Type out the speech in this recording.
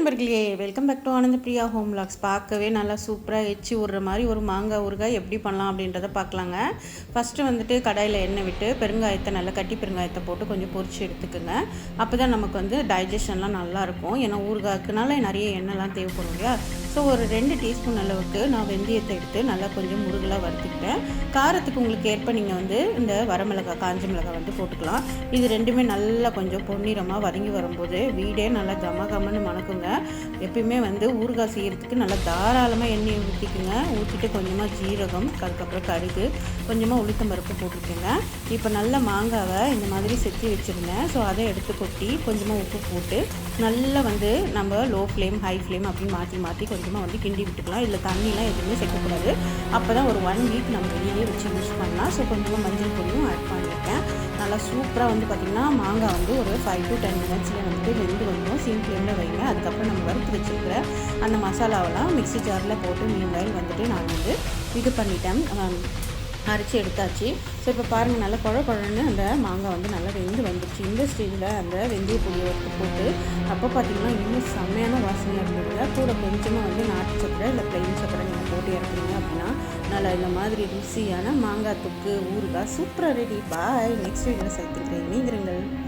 நண்பர்களே welcome back to Ananda Priya home lakhs பார்க்கவே நல்லா சூப்பராக எச்சி விடுற மாதிரி ஒரு மாங்காய் ஊறுகாய் எப்படி பண்ணலாம் அப்படின்றத பார்க்கலாங்க. ஃபஸ்ட்டு வந்துட்டு கடாயில் எண்ணெய் விட்டு பெருங்காயத்தை நல்லா கட்டி பெருங்காயத்தை போட்டு கொஞ்சம் பொறிச்சு எடுத்துக்கோங்க. அப்போ தான் நமக்கு வந்து டைஜஷன்லாம் நல்லாயிருக்கும் ஏன்னா ஊறுகாய்க்குனால நிறைய எண்ணெய்லாம் தேவைப்படும் இல்லையா? ஸோ ஒரு ரெண்டு டீஸ்பூன் அளவுக்கு நான் வெந்தயத்தை எடுத்து நல்லா கொஞ்சம் முருகலாக வறுத்துக்கிட்டேன். காரத்துக்கு உங்களுக்கு ஏற்ப நீங்கள் வந்து இந்த வரமிளகாய் காஞ்ச மிளகாய் வந்து போட்டுக்கலாம். இது ரெண்டுமே நல்லா கொஞ்சம் பொன்னிறமாக வதங்கி வரும்போது வீடே நல்லா கம கமன்னு மணக்குங்க. எப்பயுமே வந்து ஊறுகாய் செய்கிறதுக்கு நல்லா தாராளமாக எண்ணெயை ஊற்றிக்குங்க ஊற்றிட்டு கொஞ்சமாக ஜீரகம் அதுக்கப்புறம் கடுகு கொஞ்சமாக உளுத்தம் பருப்பு போட்டுக்கோங்க. இப்போ நல்ல மாங்காவை இந்த மாதிரி செத்தி வச்சுருந்தேன். ஸோ அதை எடுத்து கொட்டி கொஞ்சமாக உப்பு போட்டு நல்லா வந்து நம்ம லோ ஃப்ளேம் ஹை ஃப்ளேம் அப்படின்னு மாற்றி மாற்றி கொஞ்சமாக வந்து கிண்டி விட்டுக்கலாம். இல்லை தண்ணிலாம் எதுவுமே சேர்க்கக்கூடாது. அப்போ தான் ஒரு ஒன் வீக் நம்ம வெளியே வச்சு யூஸ் பண்ணலாம். ஸோ கொஞ்சமாக மஞ்சள் பொடியும் ஆட் பண்ணியிருக்கேன் நல்லா சூப்பராக வந்து பார்த்திங்கன்னா மாங்காய் வந்து ஒரு ஃபைவ் டு டென் மினிட்ஸில் வந்து வெந்து வந்துடும் சீன் ஃப்ளேமில் வைங்க. அதுக்கப்புறம் நம்ம வறுத்து வச்சுருக்கிற அந்த மசாலாவெல்லாம் மிக்ஸி ஜாரில் போட்டு மீன்வயல் வந்துட்டு நான் வந்து இது பண்ணிட்டேன். அரைச்சி எடுத்தாச்சு. ஸோ இப்போ பாருங்கள் நல்லா குழ குழன்னு அந்த மாங்காய் வந்து நல்லா வெந்து வந்துடுச்சு இந்த ஸ்டேஜில் அந்த வெந்தய பொடியை போட்டு அப்போ பார்த்தீங்கன்னா இன்னும் செம்மையான வாசனையாக இருந்ததுல கூட கொஞ்சமாக வந்து நாட்டு சக்கரை இல்லை பிளெயின் சக்கரை நீங்கள் போட்டு இறக்குறீங்க அப்படின்னா நல்லா இந்த மாதிரி ருசியான மாங்காய் தொக்கு ஊறுகாய் சூப்பராக ரெடி பாய் நெக்ஸ்ட் வீடியோவில் சேர்த்துக்கிறேன் நீங்கிறங்கள்